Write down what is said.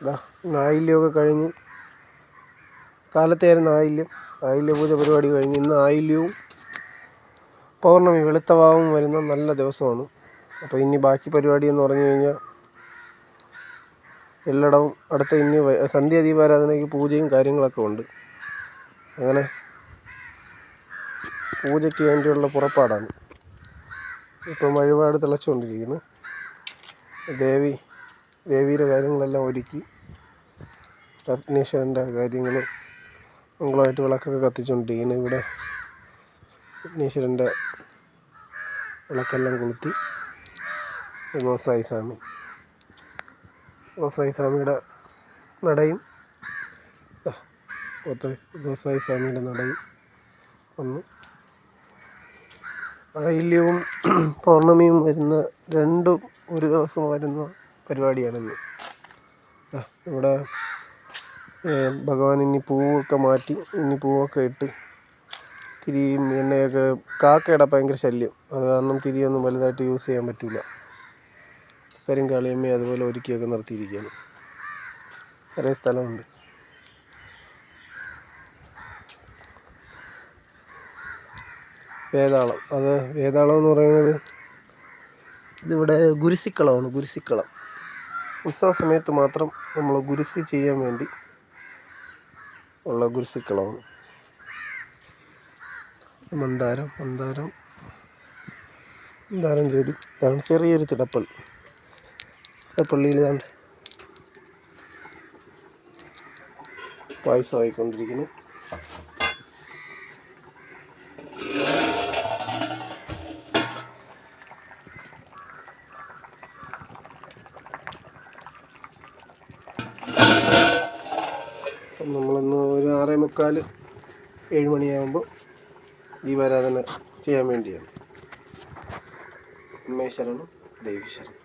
ഇതാ ആയില്യമൊക്കെ കഴിഞ്ഞ്. കാലത്തായിരുന്നു ആയില്യം ആയില്യ പൂജ പരിപാടി കഴിഞ്ഞ് ഇന്ന് ആയില്യവും പൗർണമി വെളുത്തവാവും വരുന്ന നല്ല ദിവസമാണ്. അപ്പോൾ ഇനി ബാക്കി പരിപാടി എന്ന് പറഞ്ഞു കഴിഞ്ഞാൽ എല്ലായിടവും അടുത്ത ഇനി സന്ധ്യ ദീപാരാധനയ്ക്ക് പൂജയും കാര്യങ്ങളൊക്കെ ഉണ്ട്. അങ്ങനെ പൂജയ്ക്ക് വേണ്ടിയുള്ള പുറപ്പാടാണ്. ഇപ്പം വഴിപാട് തിളച്ചുകൊണ്ടിരിക്കുന്നു. ദേവി ദേവിയുടെ കാര്യങ്ങളെല്ലാം ഒരുക്കി വിഘ്നേശ്വരന്റെ കാര്യങ്ങൾ മംഗളമായിട്ട് വിളക്കൊക്കെ കത്തിച്ചുകൊണ്ടിരിക്കുന്നു. ഇവിടെ വിഘ്നേശ്വരന്റെ വിളക്കെല്ലാം കൊളുത്തി. ഗോസായി സ്വാമി. ഗോസായി സ്വാമിയുടെ നടയും. ഒത്ത ഗോസായി സ്വാമിയുടെ നടയും വന്നു. ആയില്യവും പൗർണമിയും വരുന്ന രണ്ടും ഒരു ദിവസം വരുന്ന പരിപാടിയാണിന്ന് ഇവിടെ ഭഗവാൻ ഇനി പൂവൊക്കെ മാറ്റി ഇനി പൂവൊക്കെ ഇട്ട് തിരിയും എണ്ണയൊക്കെ കാക്കയുടെ ഭയങ്കര ശല്യം. അത് കാരണം തിരിയൊന്നും വലുതായിട്ട് യൂസ് ചെയ്യാൻ പറ്റില്ല കരിങ്കാളിയമ്മയെ അതുപോലെ ഒരുക്കിയൊക്കെ നിർത്തിയിരിക്കുകയാണ്. കുറേ സ്ഥലമുണ്ട്. വേതാളം. അത് വേതാളം എന്ന് പറയുന്നത് ഇതിവിടെ ഗുരുസിക്കളമാണ് ഗുരുസിക്കളം. ഉത്സവ സമയത്ത് മാത്രം നമ്മൾ ഗുരുസി ചെയ്യാൻ വേണ്ടി ഉള്ള ഗുരുസുക്കളാണ്. മന്ദാരം മന്ദാരം മന്ദാരം ചെടി. ഇതാണ് ചെറിയൊരു തിടപ്പള്ളി. തിടപ്പള്ളിയിൽ ഇതാണ് പായസമായിക്കൊണ്ടിരിക്കുന്നു. അപ്പം നമ്മളിന്ന് ഒരു ആറേ മുക്കാൽ ഏഴ് മണിയാകുമ്പോൾ ദീപാരാധന ചെയ്യാൻ വേണ്ടിയാണ്. ഉമ്മേശ്വരനും ശരണം ദേവി ശരണം.